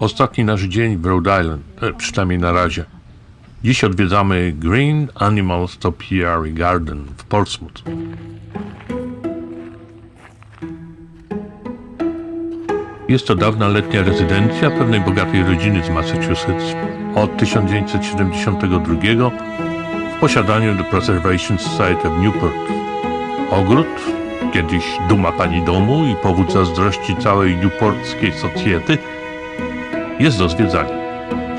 Ostatni nasz dzień w Rhode Island, e, przynajmniej na razie. Dziś odwiedzamy Green Animals Topiary Garden w Portsmouth. Jest to dawna letnia rezydencja pewnej bogatej rodziny z Massachusetts od 1972 w posiadaniu The Preservation Society of Newport. Ogród, kiedyś duma pani domu i powód zazdrości całej newportskiej socjety, jest do zwiedzania.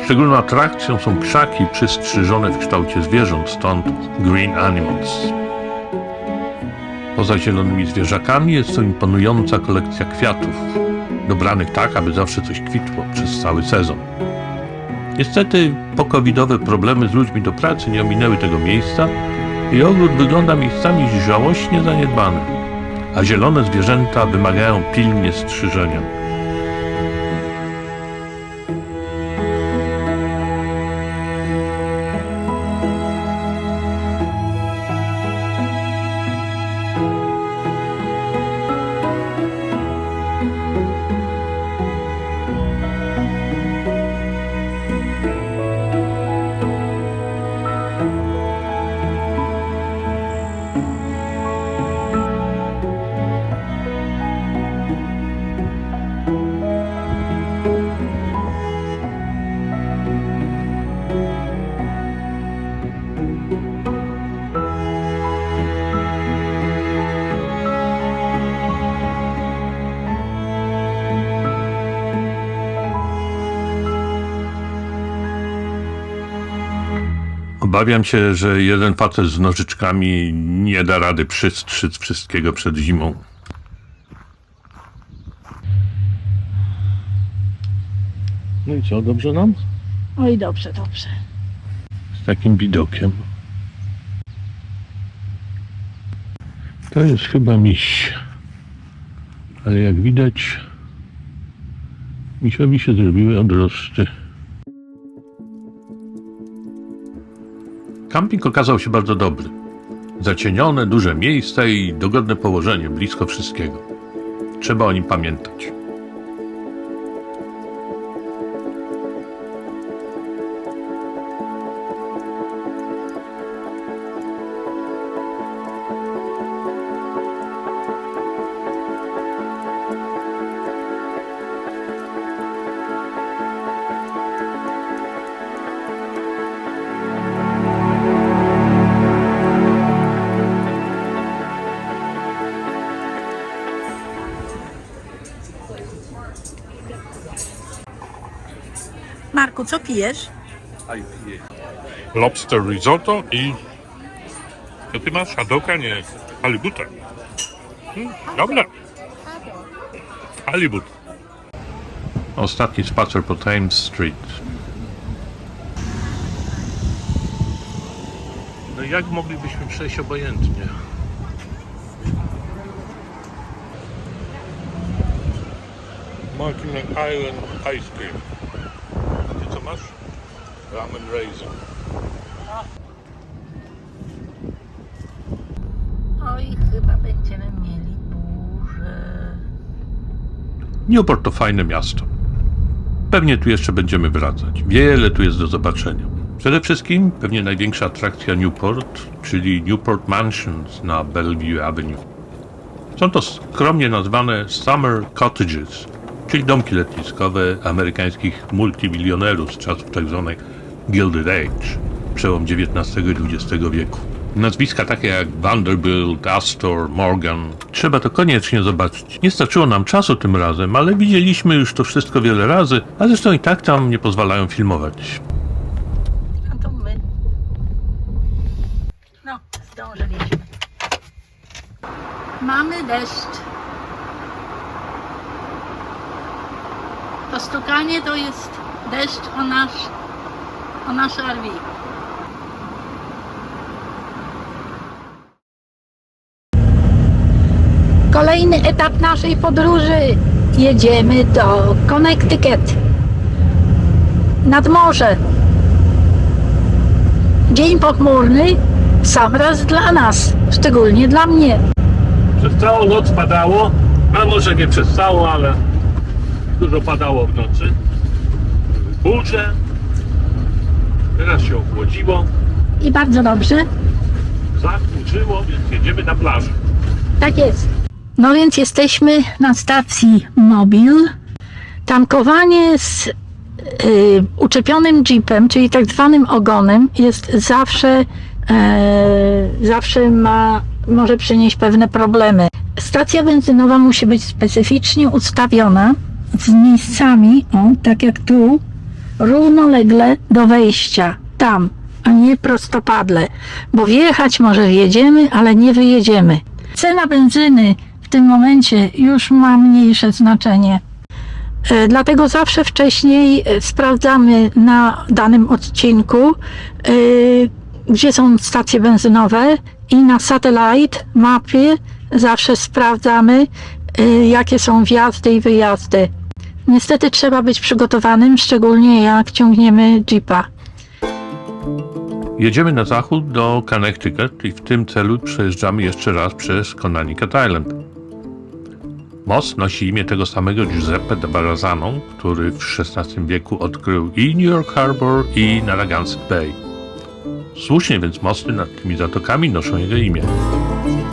Szczególną atrakcją są krzaki przystrzyżone w kształcie zwierząt, stąd Green Animals. Poza zielonymi zwierzakami jest to imponująca kolekcja kwiatów, dobranych tak, aby zawsze coś kwitło przez cały sezon. Niestety pokowidowe problemy z ludźmi do pracy nie ominęły tego miejsca i ogród wygląda miejscami żałośnie zaniedbany, a zielone zwierzęta wymagają pilnie strzyżenia. Obawiam się, że jeden facet z nożyczkami nie da rady przystrzyc wszystkiego przed zimą. No i co, dobrze nam? Oj, dobrze, dobrze. Z takim widokiem. To jest chyba miś. Ale jak widać, misiowi się zrobiły odrosty. Camping okazał się bardzo dobry. Zacienione, duże miejsca i dogodne położenie blisko wszystkiego. Trzeba o nim pamiętać. Marku, co pijesz? Lobster risotto i... Co ty masz? Hadoka? Nie. Halibuta. Hmm, dobre. Halibut. Ostatni spacer po Thames Street. No jak moglibyśmy przejść obojętnie? Monkey Island Ice Cream. Ramen Raisin. Oj, chyba będziemy mieli burzę. Newport to fajne miasto. Pewnie tu jeszcze będziemy wracać. Wiele tu jest do zobaczenia. Przede wszystkim pewnie największa atrakcja Newport, czyli Newport Mansions na Bellevue Avenue. Są to skromnie nazwane Summer Cottages, czyli domki letniskowe amerykańskich multimilionerów z czasów tzw. Gilded Age, przełom XIX i XX wieku. Nazwiska takie jak Vanderbilt, Astor, Morgan. Trzeba to koniecznie zobaczyć. Nie starczyło nam czasu tym razem, ale widzieliśmy już to wszystko wiele razy, a zresztą i tak tam nie pozwalają filmować. A to my. No, zdążyliśmy. Mamy deszcz. To stukanie to jest deszcz o nasz, o nasz RV. Kolejny etap naszej podróży. Jedziemy do Connecticut. Nad morze. Dzień pochmurny, sam raz dla nas, szczególnie dla mnie. Przez całą noc padało, a może nie przez całą, ale dużo padało w nocy. burze. Teraz się ochłodziło, I bardzo dobrze. zachmurzyło, więc jedziemy na plażę. Tak jest. No więc jesteśmy na stacji Mobil. Tankowanie z y, uczepionym jeepem, czyli tak zwanym ogonem, jest zawsze, e, zawsze ma, może przynieść pewne problemy. Stacja benzynowa musi być specyficznie ustawiona z miejscami, o, tak jak tu, równolegle do wejścia, tam, a nie prostopadle, bo wjechać może wjedziemy, ale nie wyjedziemy. Cena benzyny w tym momencie już ma mniejsze znaczenie. E, Dlatego zawsze wcześniej e, sprawdzamy na danym odcinku, e, gdzie są stacje benzynowe i na satellite mapie zawsze sprawdzamy, jakie są wjazdy i wyjazdy. Niestety trzeba być przygotowanym, szczególnie jak ciągniemy jeepa. Jedziemy na zachód do Connecticut i w tym celu przejeżdżamy jeszcze raz przez Connecticut Island. Most nosi imię tego samego Giuseppe de Barazano, który w XVI wieku odkrył i New York Harbor i Narragansett Bay. Słusznie więc mosty nad tymi zatokami noszą jego imię.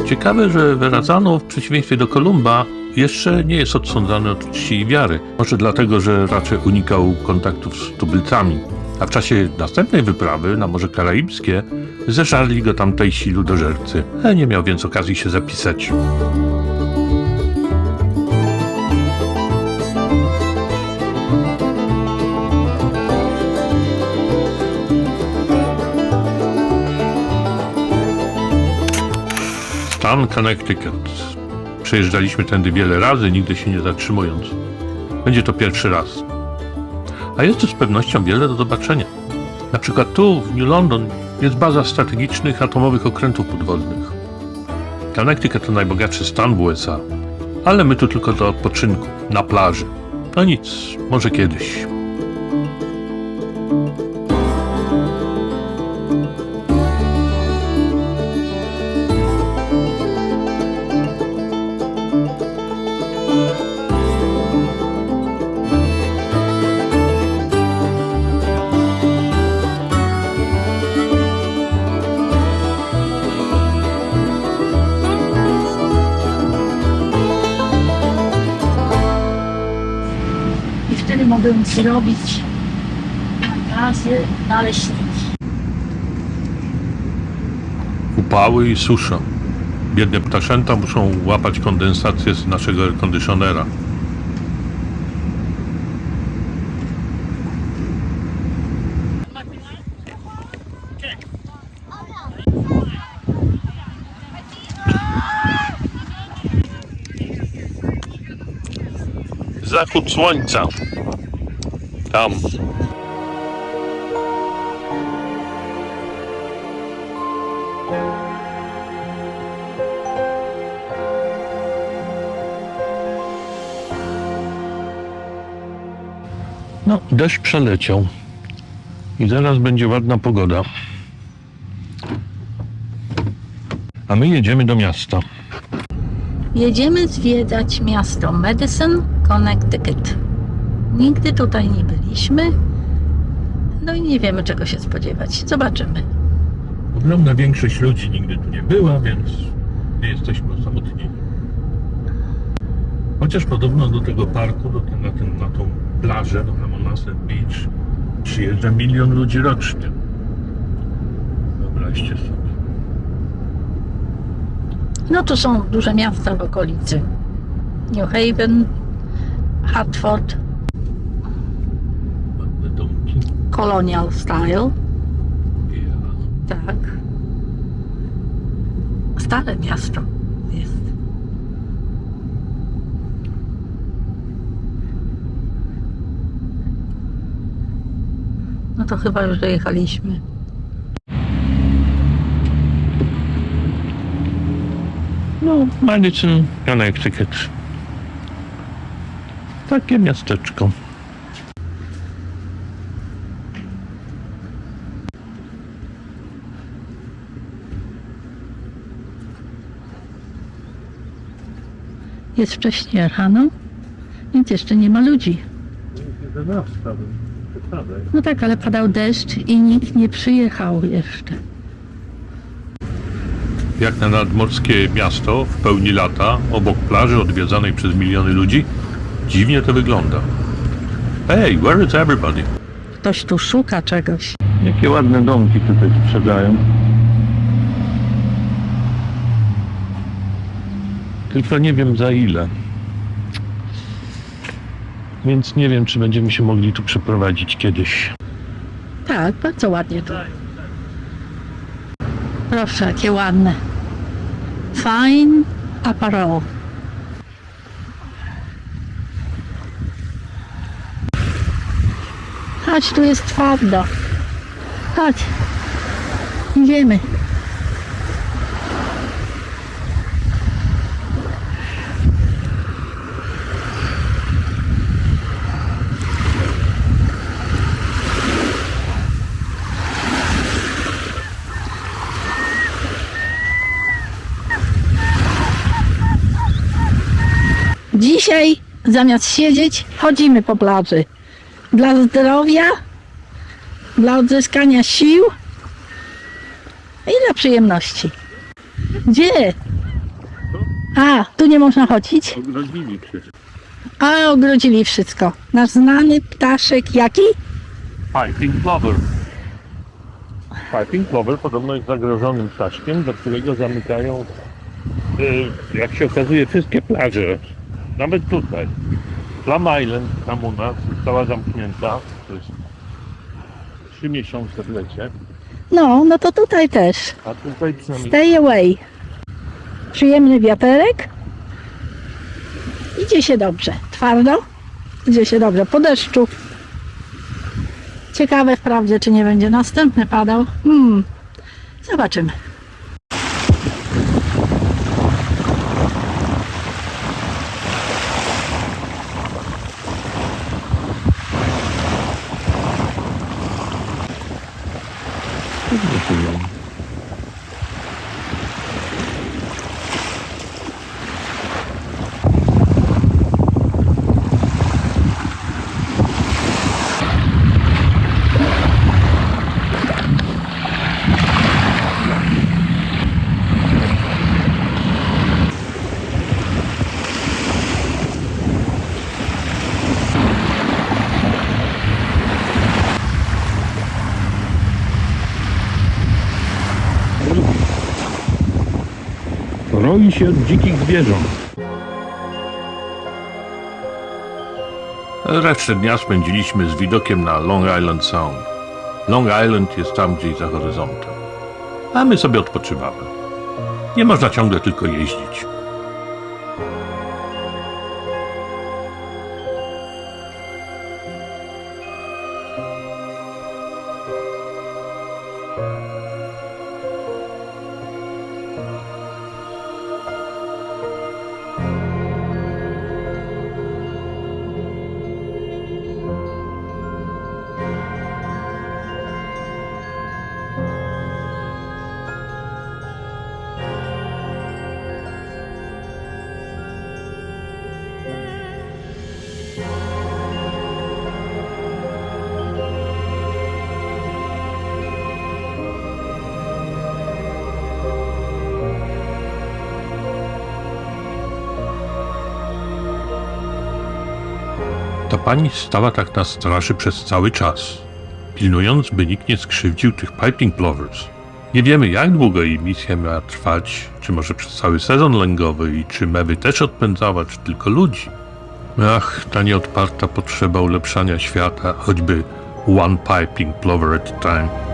Ciekawe, że Verrazano w przeciwieństwie do Kolumba jeszcze nie jest odsądzany od czci i wiary. Może dlatego, że raczej unikał kontaktów z tubylcami. A w czasie następnej wyprawy na Morze Karaibskie zeżarli go tamtejsi ludożercy. E, Nie miał więc okazji się zapisać. Stan Connecticut. Przejeżdżaliśmy tędy wiele razy, nigdy się nie zatrzymując. Będzie to pierwszy raz. A jest tu z pewnością wiele do zobaczenia. Na przykład tu, w New London, jest baza strategicznych atomowych okrętów podwodnych. Connecticut to najbogatszy stan w USA, ale my tu tylko do odpoczynku, na plaży. No nic, może kiedyś. Zrobić gazy naleśniki. Upały i susza. Biedne ptaszęta muszą łapać kondensację z naszego airconditionera. Zachód słońca. Tam. No, deszcz przeleciał. I zaraz będzie ładna pogoda. A my jedziemy do miasta. Jedziemy zwiedzać miasto Madison, Connecticut. Nigdy tutaj nie byliśmy. No i nie wiemy czego się spodziewać. Zobaczymy. Ogromna większość ludzi nigdy tu nie była, więc nie jesteśmy osamotnieni. Chociaż podobno do tego parku, do ten, na, ten, na tą plażę, do Hammonasset Beach przyjeżdża milion ludzi rocznie. Wyobraźcie sobie. No tu są duże miasta w okolicy. New Haven, Hartford, Ładne domki. Colonial Style. Tak. Stare miasto jest. No to chyba już dojechaliśmy. No, Madison, Connecticut. Takie miasteczko. Jest wcześnie rano, więc jeszcze nie ma ludzi. 11 No tak, ale padał deszcz i nikt nie przyjechał jeszcze. Jak na nadmorskie miasto w pełni lata, obok plaży odwiedzanej przez miliony ludzi, dziwnie to wygląda. Hey, where is everybody? Ktoś tu szuka czegoś. Jakie ładne domki tutaj sprzedają. Tylko nie wiem za ile. Więc nie wiem, czy będziemy się mogli tu przeprowadzić kiedyś. Tak, bardzo ładnie tu. Proszę, jakie ładne. Fine apparel. Chodź, tu jest twardo. Chodź. Idziemy. Dzisiaj zamiast siedzieć, chodzimy po plaży. Dla zdrowia, dla odzyskania sił i dla przyjemności. Gdzie? A, tu nie można chodzić. Ogrodzili. A, ogrodzili wszystko. Nasz znany ptaszek, jaki? Piping Plover. Piping Plover podobno jest zagrożonym ptaszkiem, do którego zamykają, y, jak się okazuje, wszystkie plaże. Nawet tutaj. Plum Island tam u nas została zamknięta. Jest trzy miesiące w lecie. No, no to tutaj też. A tutaj przynajmniej Stay away. Przyjemny wiaterek. Idzie się dobrze. Twardo. Idzie się dobrze. Po deszczu. Ciekawe wprawdzie, czy nie będzie następny padał. Hmm. Zobaczymy. Roi się od dzikich zwierząt. Resztę dnia spędziliśmy z widokiem na Long Island Sound. Long Island jest tam gdzieś za horyzontem. A my sobie odpoczywamy. Nie można ciągle tylko jeździć. Ta pani stała tak na straży przez cały czas, pilnując, by nikt nie skrzywdził tych piping plovers. Nie wiemy, jak długo jej misja miała trwać, czy może przez cały sezon lęgowy i czy mewy też odpędzała, czy tylko ludzi. Ach, ta nieodparta potrzeba ulepszania świata, choćby one piping plover at a time.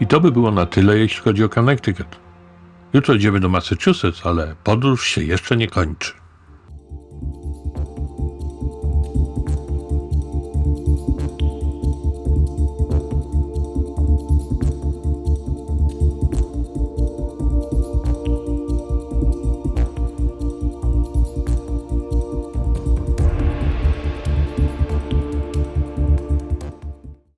I to by było na tyle, jeśli chodzi o Connecticut. Jutro idziemy do Massachusetts, ale podróż się jeszcze nie kończy.